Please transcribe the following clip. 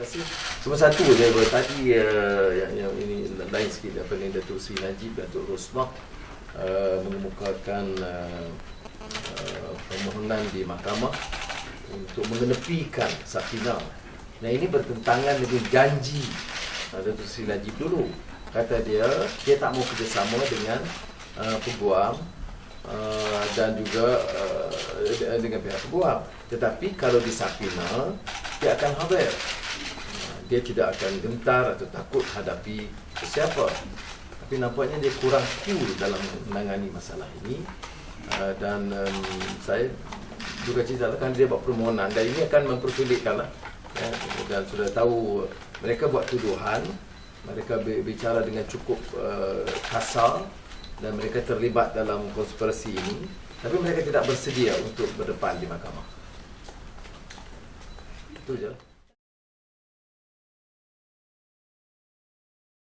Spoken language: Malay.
kasih. Cuma satu je tadi uh, yang, yang ini lain sikit apa ni Datuk Sri Najib Datuk Rosmah uh, mengemukakan uh, uh, permohonan di mahkamah untuk mengenepikan Sakina. Nah ini bertentangan dengan janji uh, Datuk Sri Najib dulu. Kata dia dia tak mau kerjasama dengan uh, peguam uh, dan juga uh, dengan pihak peguam. Tetapi kalau di Sakina dia akan hadir dia tidak akan gentar atau takut hadapi sesiapa. Tapi nampaknya dia kurang cool dalam menangani masalah ini. Uh, dan saya juga cerita kan dia buat permohonan dan ini akan mempersulitkan lah. Ya, dan sudah tahu mereka buat tuduhan, mereka bicara dengan cukup uh, kasar dan mereka terlibat dalam konspirasi ini. Tapi mereka tidak bersedia untuk berdepan di mahkamah. Itu je.